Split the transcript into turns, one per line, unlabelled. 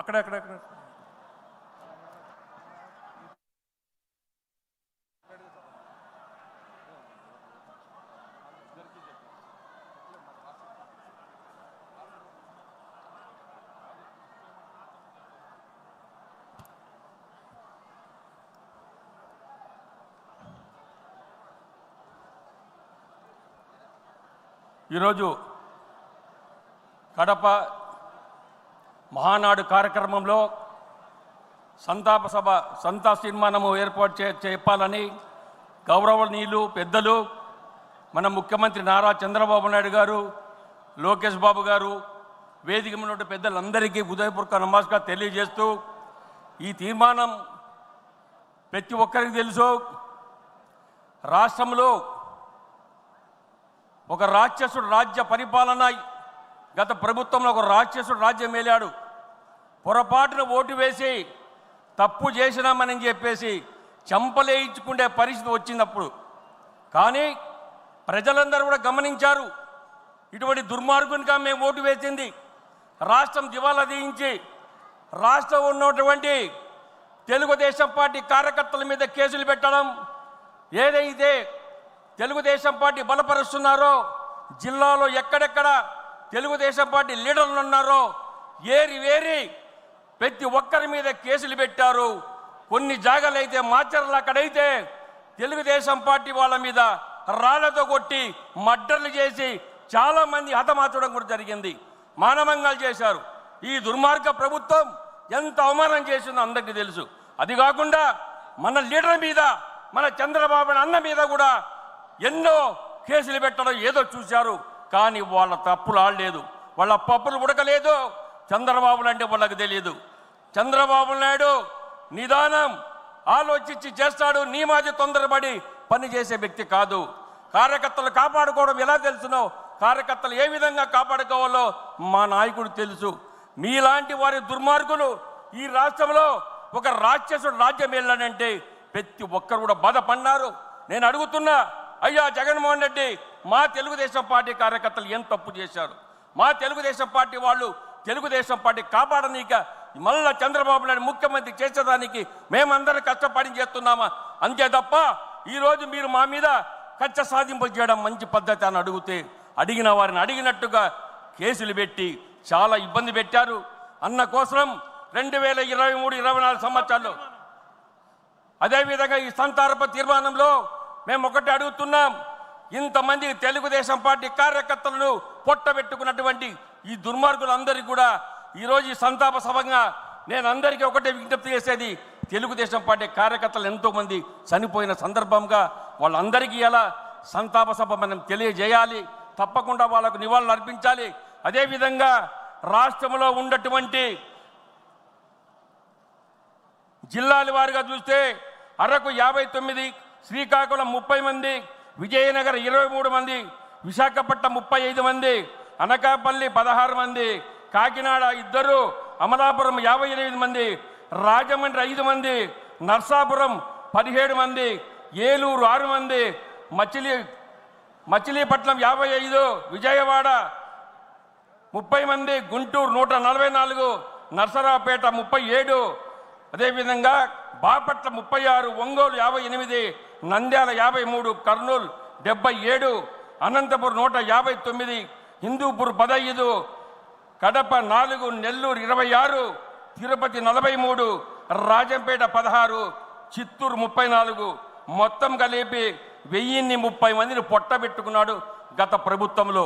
అక్కడ అక్కడ అక్కడ. ఈరోజు కడప మహానాడు కార్యక్రమంలో సంతాప సభ సంతా తీర్మానము ఏర్పాటు చే చెప్పాలని గౌరవనీయులు పెద్దలు మన ముఖ్యమంత్రి నారా చంద్రబాబు నాయుడు గారు లోకేష్ బాబు గారు వేదిక మీద ఉన్న పెద్దలందరికీ ఉదయపూర్వక నమస్కారం తెలియజేస్తూ ఈ తీర్మానం ప్రతి ఒక్కరికి తెలుసు. రాష్ట్రంలో ఒక రాక్షసుడు రాజ్య పరిపాలన గత ప్రభుత్వంలో ఒక రాక్షసుడు రాజ్యం మేలాడు. పొరపాటున ఓటు వేసి తప్పు చేసినామని చెప్పేసి చంపలేయించుకునే పరిస్థితి వచ్చినప్పుడు. కానీ ప్రజలందరూ కూడా గమనించారు. ఇటువంటి దుర్మార్గునిగా మేము ఓటు వేసింది. రాష్ట్రం దివాలా తీయించి రాష్ట్రం ఉన్నటువంటి తెలుగుదేశం పార్టీ కార్యకర్తల మీద కేసులు పెట్టడం. ఏదైతే తెలుగుదేశం పార్టీ బలపరుస్తున్నారో జిల్లాలో ఎక్కడెక్కడ తెలుగుదేశం పార్టీ లీడర్లు ఉన్నారో ఏరి వేరి ప్రతి ఒక్కరి మీద కేసులు పెట్టారు. కొన్ని జాగాలు అయితే మాచర్లు అక్కడైతే తెలుగుదేశం పార్టీ వాళ్ళ మీద రాళ్ళతో కొట్టి మడ్డర్లు చేసి చాలామంది హతమార్చడం కూడా జరిగింది. మానవంగాలు చేశారు. ఈ దుర్మార్గ ప్రభుత్వం ఎంత అవమానం చేసిందో అందరికీ తెలుసు. అది కాకుండా మన లీడర్ మీద మన చంద్రబాబు అన్న మీద కూడా ఎన్నో కేసులు పెట్టడం ఏదో చూశారు. కానీ వాళ్ళ తప్పులు ఆడలేదు. వాళ్ళ పప్పులు ఉడకలేదు. చంద్రబాబు అంటే వాళ్ళకి తెలియదు చంద్రబాబు నాయుడు నిదానం ఆలోచించి చేస్తాడు. నీ మాది తొందరపడి పని చేసే వ్యక్తి కాదు. కార్యకర్తలు కాపాడుకోవడం ఎలా తెలుసునో కార్యకర్తలు ఏ విధంగా కాపాడుకోవాలో మా నాయకుడు తెలుసు. మీలాంటి వారి దుర్మార్గులు ఈ రాష్ట్రంలో ఒక రాక్షసుడు రాజ్యం వెళ్ళాడంటే ప్రతి ఒక్కరు కూడా బాధపడినారు. నేను అడుగుతున్నా అయ్యా జగన్మోహన్ రెడ్డి మా తెలుగుదేశం పార్టీ కార్యకర్తలు ఏం తప్పు చేశారు? మా తెలుగుదేశం పార్టీ వాళ్ళు తెలుగుదేశం పార్టీ కాపాడనీక మళ్ళా చంద్రబాబు నాయుడు ముఖ్యమంత్రి చేసేదానికి మేమందరం కష్టపడి చేస్తున్నామా? అంతే తప్ప ఈరోజు మీరు మా మీద కచ్చ సాధింపు చేయడం మంచి పద్ధతి అని అడిగితే అడిగిన వారిని అడిగినట్టుగా కేసులు పెట్టి చాలా ఇబ్బంది పెట్టారు. అన్న కోసం రెండు వేల ఇరవై మూడు ఇరవై నాలుగు సంవత్సరాల్లో అదేవిధంగా ఈ సంతారప తీర్మానంలో మేము ఒకటి అడుగుతున్నాం. ఇంతమంది తెలుగుదేశం పార్టీ కార్యకర్తలను పొట్టబెట్టుకున్నటువంటి ఈ దుర్మార్గులందరికీ కూడా ఈరోజు ఈ సంతాప సభంగా నేను అందరికీ ఒకటే విజ్ఞప్తి చేసేది తెలుగుదేశం పార్టీ కార్యకర్తలు ఎంతోమంది చనిపోయిన సందర్భంగా వాళ్ళందరికీ ఎలా సంతాప సభ మనం తెలియజేయాలి తప్పకుండా వాళ్ళకు నివాళులు అర్పించాలి. అదేవిధంగా రాష్ట్రంలో ఉన్నటువంటి జిల్లాల వారిగా చూస్తే అరకు యాభై తొమ్మిది శ్రీకాకుళం ముప్పై మంది విజయనగర్ ఇరవై మూడు మంది విశాఖపట్నం ముప్పై ఐదు మంది అనకాపల్లి పదహారు మంది కాకినాడ ఇద్దరు అమలాపురం యాభై ఎనిమిది మంది రాజమండ్రి ఐదు మంది నర్సాపురం పదిహేడు మంది ఏలూరు ఆరు మంది మచిలీ మచిలీపట్నం యాభై ఐదు విజయవాడ ముప్పై మంది గుంటూరు నూట నలభై నాలుగు నర్సరావుపేట ముప్పై ఏడు అదేవిధంగా బాపట్ల ముప్పై ఆరు ఒంగోలు యాభై ఎనిమిది నంద్యాల యాభై మూడు కర్నూలు డెబ్బై ఏడు అనంతపురం నూట యాభై తొమ్మిది హిందూపూర్ పదహైదు కడప నాలుగు నెల్లూరు ఇరవై ఆరు తిరుపతి నలభై మూడు రాజంపేట పదహారు చిత్తూరు ముప్పై నాలుగు మొత్తం కలిపి వెయ్యిన్ని ముప్పై మందిని పొట్టబెట్టుకున్నాడు గత ప్రభుత్వంలో.